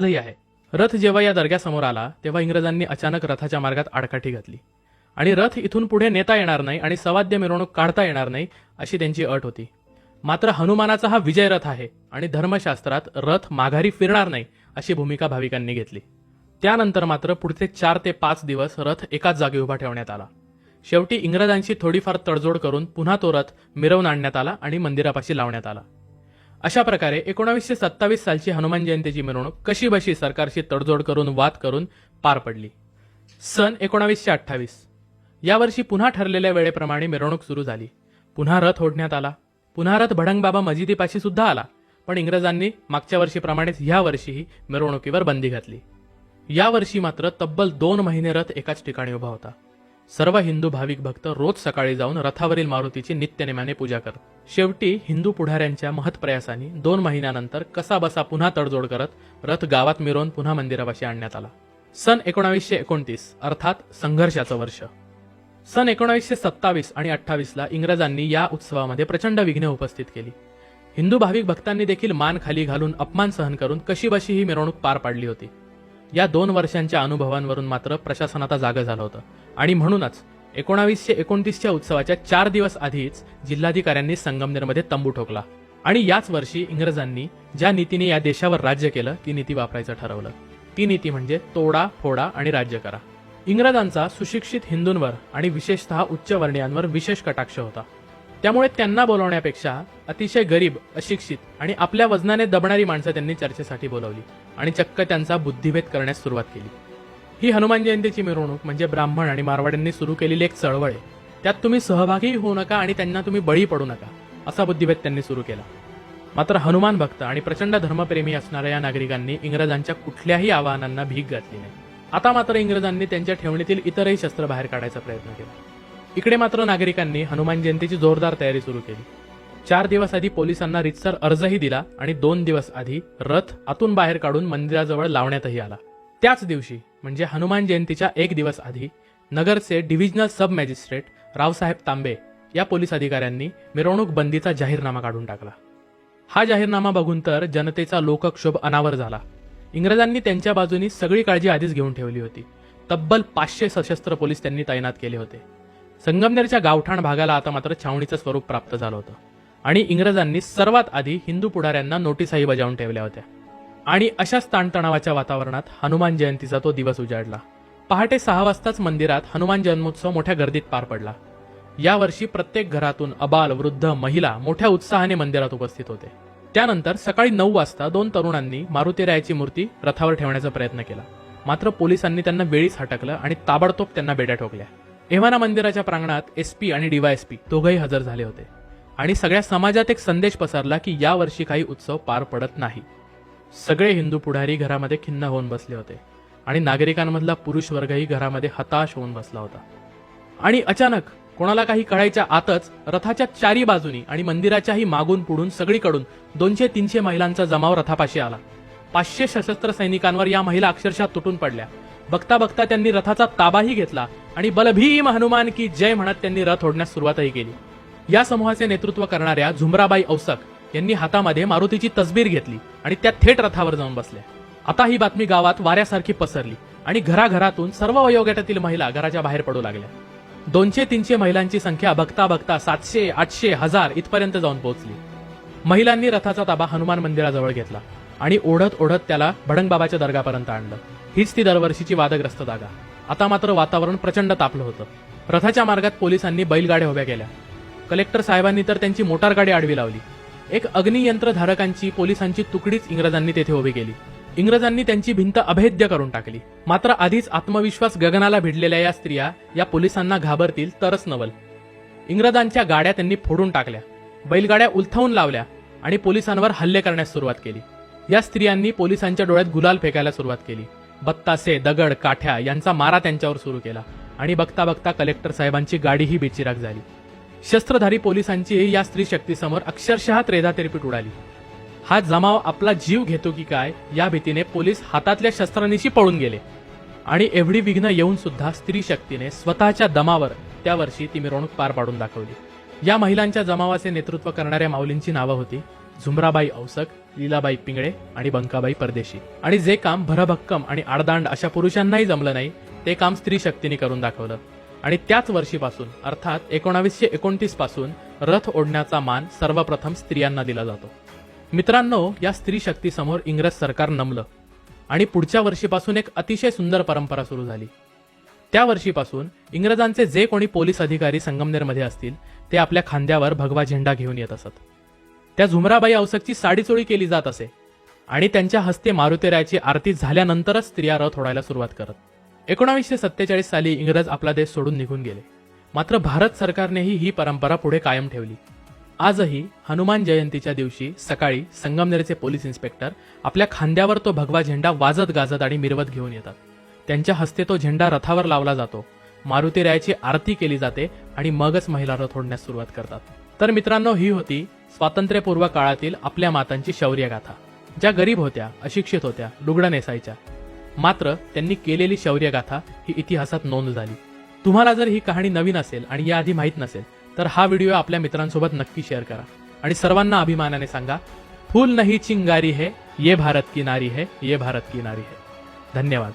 आहे. रथ जेव्हा या दर्ग्यासमोर आला तेव्हा इंग्रजांनी अचानक रथाच्या मार्गात आडकाठी घातली. आणि रथ इथून पुढे नेता येणार नाही आणि सवाद्य मिरवणूक काढता येणार नाही अशी त्यांची अट होती. मात्र हनुमानाचा हा विजय रथ आहे आणि धर्मशास्त्रात रथ माघारी फिरणार नाही अशी भूमिका भाविकांनी घेतली. त्यानंतर मात्र पुढचे चार ते पाच दिवस रथ एकाच जागी उभा ठेवण्यात आला. शेवटी इंग्रजांशी थोडीफार तडजोड करून पुन्हा तो रथ मिरवून आणण्यात आला आणि मंदिरापाशी लावण्यात आला. अशा प्रकारे एकोणावीसशे सत्तावीस सालची हनुमान जयंतीची मिरवणूक कशी बशी सरकारशी तडजोड करून वाद करून पार पडली. सन एकोणावीसशे अठ्ठावीस. यावर्षी पुन्हा ठरलेल्या वेळेप्रमाणे मिरवणूक सुरू झाली. पुन्हा रथ ओढण्यात आला. पुन्हा रथ भडंगबाबा मजिदीपाशी सुद्धा आला. पण इंग्रजांनी मागच्या वर्षीप्रमाणेच ह्या वर्षीही मिरवणुकीवर बंदी घातली. यावर्षी मात्र तब्बल दोन महिने रथ एकाच ठिकाणी उभा होता. सर्व हिंदू भाविक भक्त रोज सकाळी जाऊन रथावरील मारुतीची नित्यनेमाने पूजा करत. शेवटी हिंदू पुढाऱ्यांच्या महत्प्रयासाने दोन महिन्यानंतर कसा बसा पुन्हा तडजोड करत रथ गावात मिरवून पुन्हा मंदिरापाशी आणण्यात आला. सन एकोणावीसशे एकोणतीस अर्थात संघर्षाचं वर्ष. सन एकोणावीसशे सत्तावीस आणि अठ्ठावीसला इंग्रजांनी या उत्सवामध्ये प्रचंड विघ्ने उपस्थित केली. हिंदू भाविक भक्तांनी देखील मान खाली घालून अपमान सहन करून कशीबशी ही मिरवणूक पार पाडली होती. या दोन वर्षांच्या अनुभवांवरून मात्र प्रशासनाचा जागा जागं झालं होतं. आणि म्हणूनच एकोणावीसशे एकोणतीसच्या उत्सवाच्या चार दिवस आधीच जिल्हाधिकाऱ्यांनी संगमनेरमध्ये तंबू ठोकला. आणि याच वर्षी इंग्रजांनी ज्या नीतीने या देशावर राज्य केलं ती नीती वापरायचं ठरवलं. ती नीती म्हणजे तोडा फोडा आणि राज्य करा. इंग्रजांचा सुशिक्षित हिंदूंवर आणि विशेषतः उच्चवर्णीयांवर विशेष कटाक्ष होता. त्यामुळे त्यांना बोलवण्यापेक्षा अतिशय गरीब अशिक्षित आणि आपल्या वजनाने दबणारी माणसं त्यांनी चर्चेसाठी बोलवली आणि चक्क त्यांचा बुद्धिभेद करण्यास सुरुवात केली. ही हनुमान जयंतीची मिरवणूक म्हणजे ब्राह्मण आणि मारवाड्यांनी सुरू केलेली एक चळवळ आहे. त्यात तुम्ही सहभागी होऊ नका आणि त्यांना तुम्ही बळी पडू नका असा बुद्धिभेद त्यांनी सुरू केला. मात्र हनुमान भक्त आणि प्रचंड धर्मप्रेमी असणाऱ्या या नागरिकांनी इंग्रजांच्या कुठल्याही आवाहनांना भीक घातली नाही. आता मात्र इंग्रजांनी त्यांच्या ठेवणीतील इतरही शस्त्र बाहेर काढायचा प्रयत्न केला. इकडे मात्र नागरिकांनी हनुमान जयंतीची जोरदार तयारी सुरू केली. चार दिवस आधी पोलिसांना रितसर अर्जही दिला आणि दोन दिवस आधी रथ आतून बाहेर काढून मंदिराजवळ लावण्यातही आला. त्याच दिवशी म्हणजे हनुमान जयंतीच्या एक दिवस आधी नगरचे divisional sub magistrate Raosaheb Tambe या पोलीस अधिकाऱ्यांनी मिरवणूक बंदीचा जाहीरनामा काढून टाकला. हा जाहीरनामा बघून तर जनतेचा लोकक्षोभ अनावर झाला. इंग्रजांनी त्यांच्या बाजूनी सगळी काळजी आधीच घेऊन ठेवली होती. तब्बल पाचशे सशस्त्र पोलीस त्यांनी तैनात केले होते. संगमनेरच्या गावठाण भागाला आता मात्र छावणीचं स्वरूप प्राप्त झालं होतं. आणि इंग्रजांनी सर्वात आधी हिंदू पुढाऱ्यांना नोटीसही बजावून ठेवल्या होत्या. आणि अशाच ताणतणावाच्या वातावरणात हनुमान जयंतीचा तो दिवस उजाडला. पहाटे सहा वाजताच मंदिरात हनुमान जन्मोत्सव मोठ्या गर्दीत पार पडला. यावर्षी प्रत्येक घरातून अबाल वृद्ध महिला मोठ्या उत्साहाने मंदिरात उपस्थित होते. त्यानंतर सकाळी नऊ वाजता दोन तरुणांनी मारुतीरायाची मूर्ती रथावर ठेवण्याचा प्रयत्न केला. मात्र पोलिसांनी त्यांना वेळीच हटकलं आणि ताबडतोब त्यांना बेड्या ठोकल्या. एव्हाना मंदिराच्या प्रांगणात एसपी आणि डीवायएसपी दोघंही हजर झाले होते. आणि सगळ्या समाजात एक संदेश पसरला की यावर्षी काही उत्सव पार पडत नाही. सगळे हिंदू पुढारी घरामध्ये खिन्न होऊन बसले होते आणि नागरिकांमधला पुरुष वर्गही घरामध्ये हताश होऊन बसला होता. आणि अचानक कोणाला काही कळायच्या आतच रथाच्या चारी बाजूनी आणि मंदिराच्याही मागून पुढून सगळीकडून दोनशे तीनशे महिलांचा जमाव रथापाशी आला. पाचशे सशस्त्र सैनिकांवर या महिला अक्षरशः तुटून पडल्या. बघता बघता त्यांनी रथाचा ताबाही घेतला आणि बलभीम हनुमान की जय म्हणत त्यांनी रथ ओढण्यास सुरुवातही केली. या समूहाचे नेतृत्व करणाऱ्या झुमराबाई औसक यांनी हातामध्ये मारुतीची तसबीर घेतली आणि त्या थेट रथावर जाऊन बसल्या. आता ही बातमी गावात वाऱ्यासारखी पसरली आणि घराघरातून सर्व वयोगटातील महिला घराच्या बाहेर पडू लागल्या. दोनशे तीनशे महिलांची संख्या बघता बघता सातशे आठशे हजार इथपर्यंत जाऊन पोहोचली. महिलांनी रथाचा ताबा हनुमान मंदिराजवळ घेतला आणि ओढत ओढत त्याला भडंगबाबाच्या दर्गापर्यंत आणलं. हीच ती दरवर्षीची वादग्रस्त जागा. आता मात्र वातावरण प्रचंड तापलं होतं. रथाच्या मार्गात पोलिसांनी बैलगाड्या उभ्या केल्या. कलेक्टर साहेबांनी तर त्यांची मोटारगाडी आडवी लावली. एक अग्नियंत्रधारकांची पोलिसांची तुकडीच इंग्रजांनी तेथे उभी केली. इंग्रजांनी त्यांची भिंत अभेद्य करून टाकली. मात्र आधीच आत्मविश्वास गगनाला भिडलेल्या या स्त्रिया या पोलिसांना घाबरतील तरच नवल. इंग्रजांच्या गाड्या त्यांनी फोडून टाकल्या. बैलगाड्या उलथवून लावल्या आणि पोलिसांवर हल्ले करण्यास सुरुवात केली. या स्त्रियांनी पोलिसांच्या डोळ्यात गुलाल फेकायला सुरुवात केली. बत्तासे दगड काठ्या यांचा मारा त्यांच्यावर सुरू केला आणि बघता बघता कलेक्टर साहेबांची गाडीही बेचिराग झाली. शस्त्रधारी पोलिसांची या स्त्री शक्तीसमोर अक्षरशः त्रेदातेरपीट उडाली. हा जमाव आपला जीव घेतो की काय या भीतीने पोलीस हातातल्या शस्त्रांनीशी पळून गेले. आणि एवढी विघ्न येऊन सुद्धा स्त्री शक्तीने स्वतःच्या दमावर त्या वर्षी ती मिरवणूक पार पाडून दाखवली. या महिलांच्या जमावाचे नेतृत्व करणाऱ्या माऊलींची नावं होती झुमराबाई औसक लीलाबाई पिंगळे आणि बंकाबाई परदेशी. आणि जे काम भरभक्कम आणि आडदांड अशा पुरुषांनाही जमलं नाही ते काम स्त्री शक्तीने करून दाखवलं. आणि त्याच वर्षीपासून अर्थात एकोणावीसशे एकोणतीसपासून रथ ओढण्याचा मान सर्वप्रथम स्त्रियांना दिला जातो. मित्रांनो या स्त्री शक्तीसमोर इंग्रज सरकार नमलं आणि पुढच्या वर्षीपासून एक अतिशय सुंदर परंपरा सुरू झाली. त्या वर्षीपासून इंग्रजांचे जे कोणी पोलीस अधिकारी संगमनेरमध्ये असतील ते आपल्या खांद्यावर भगवा झेंडा घेऊन येत असत. त्या झुमराबाई औसकची साडीचोळी केली जात असे आणि त्यांच्या हस्ते मारुतेरायाची आरती झाल्यानंतरच स्त्रिया रथ ओढायला सुरुवात करत. एकोणावीसशे सत्तेचाळीस साली इंग्रज आपला देश सोडून निघून गेले. मात्र भारत सरकारनेही ही परंपरा पुढे कायम ठेवली. आजही हनुमान जयंतीच्या दिवशी सकाळी संगमनेरचे पोलीस इन्स्पेक्टर आपल्या खांद्यावर तो भगवा झेंडा वाजत गाजत आणि मिरवत घेऊन येतात. त्यांच्या हस्ते तो झेंडा रथावर लावला जातो. मारुती रायाची आरती केली जाते आणि मगच महिला रथ ओढण्यास सुरुवात करतात. तर मित्रांनो ही होती स्वातंत्र्यपूर्व काळातील आपल्या मातांची शौर्यगाथा. ज्या गरीब होत्या अशिक्षित होत्या लुगडं नेसायच्या मात्र त्यांनी केलेली शौर्यगाथा ही इतिहासात नोंद झाली. तुम्हाला जर ही कहाणी नवीन असेल आणि याआधी माहीत नसेल तर हा व्हिडिओ आपल्या मित्रांसोबत नक्की शेअर करा. आणि सर्वांना अभिमानाने सांगा फूल नही चिंगारी है ये भारत की नारी है ये भारत की नारी है. धन्यवाद.